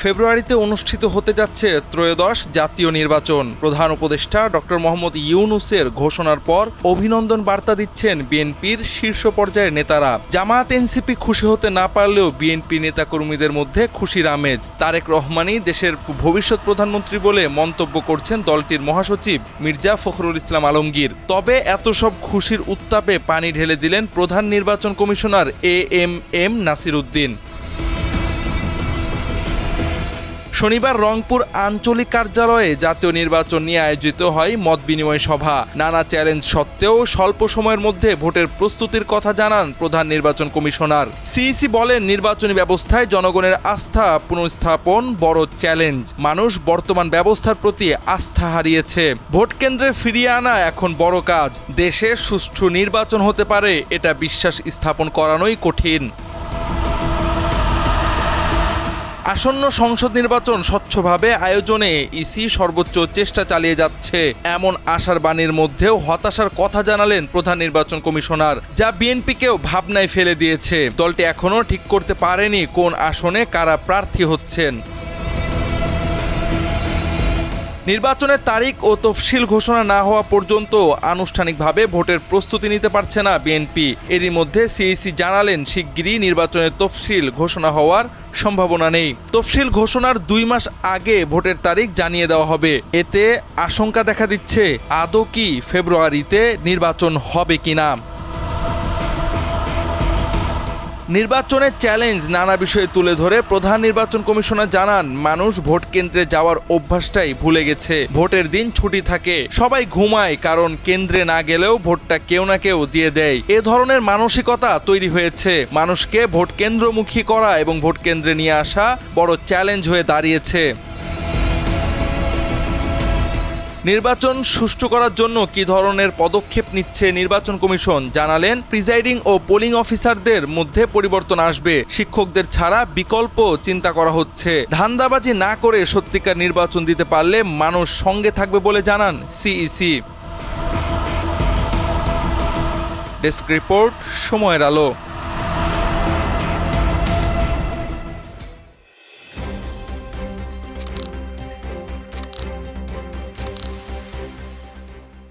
ফেব্রুয়ারিতে অনুষ্ঠিত হতে যাচ্ছে ত্রয়োদশ জাতীয় নির্বাচন। প্রধান উপদেষ্টা ডক্টর মোহাম্মদ ইউনুসের ঘোষণার পর অভিনন্দন বার্তা দিচ্ছেন বিএনপির শীর্ষ পর্যায়ের নেতারা। জামায়াত এনসিপি খুশি হতে না পারলেও বিএনপি নেতাকর্মীদের মধ্যে খুশির আমেজ। তারেক রহমানই দেশের ভবিষ্যৎ প্রধানমন্ত্রী বলে মন্তব্য করছেন দলটির মহাসচিব মির্জা ফখরুল ইসলাম আলমগীর। তবে এত সব খুশির উত্তাপে পানি ঢেলে দিলেন প্রধান নির্বাচন commissioner A M M Nasir Uddin. শনিবার রংপুর আঞ্চলিক কার্যালয়ে জাতীয় নির্বাচন নিয়ে আয়োজিত হয় মত বিনিময় সভা। নানা চ্যালেঞ্জ সত্ত্বেও স্বল্প সময়ের মধ্যে ভোটের প্রস্তুতির কথা জানান প্রধান নির্বাচন কমিশনার। সিইসি বলেন, নির্বাচনী ব্যবস্থায় জনগণের আস্থা পুনঃস্থাপন বড় চ্যালেঞ্জ। মানুষ বর্তমান ব্যবস্থার প্রতি আস্থা হারিয়েছে। ভোট কেন্দ্রে ফিরিয়ে আনা এখন বড় কাজ। দেশে সুষ্ঠু নির্বাচন হতে পারে, এটা বিশ্বাস স্থাপন করানোই কঠিন। আসন্ন সংসদ নির্বাচন স্বচ্ছভাবে আয়োজনে ইসি সর্বোচ্চ চেষ্টা চালিয়ে যাচ্ছে। এমন আশার বাণীর মধ্যেও হতাশার কথা জানালেন প্রধান নির্বাচন কমিশনার, যা বিএনপিকেও ভাবনায় ফেলে দিয়েছে। দলটি এখনও ঠিক করতে পারেনি কোন আসনে কারা প্রার্থী হচ্ছেন। নির্বাচনের তারিখ ও তফসিল ঘোষণা না হওয়া পর্যন্ত আনুষ্ঠানিকভাবে ভোটের প্রস্তুতি নিতে পারছে না বিএনপি। এরই মধ্যে সিইসি জানালেন, শিগগিরই নির্বাচনের তফসিল ঘোষণা হওয়ার সম্ভাবনা নেই। তফসিল ঘোষণার দুই মাস আগে ভোটের তারিখ জানিয়ে দেওয়া হবে। এতে আশঙ্কা দেখা দিচ্ছে, আদৌ কি ফেব্রুয়ারিতে নির্বাচন হবে কিনা। নির্বাচনের চ্যালেঞ্জ নানা বিষয়ে তুলে ধরে প্রধান নির্বাচন কমিশনার জানান, মানুষ ভোট কেন্দ্রে যাওয়ার অভ্যাসটাই ভুলে গেছে। ভোটের দিন ছুটি থাকে, সবাই ঘুমায় কারণ কেন্দ্রে না গেলেও ভোটটা কেউ না কেউ দিয়ে দেয়। এ ধরনের মানসিকতা তৈরি হয়েছে। মানুষকে ভোট কেন্দ্রমুখী করা এবং ভোট কেন্দ্রে নিয়ে আসা বড় চ্যালেঞ্জ হয়ে দাঁড়িয়েছে। নির্বাচন সুষ্ঠু করার জন্য কি ধরনের পদক্ষেপ নিচ্ছে নির্বাচন কমিশন? জানালেন, প্রিজাইডিং ও পোলিং অফিসারদের মধ্যে পরিবর্তন আসবে। শিক্ষকদের ছাড়া বিকল্প চিন্তা করা হচ্ছে। ধান্দাবাজি না করে সত্যিকার নির্বাচন দিতে পারলে মানুষ সঙ্গে থাকবে বলে জানান সিইসি। ডেস্ক রিপোর্ট, সময়ের আলো।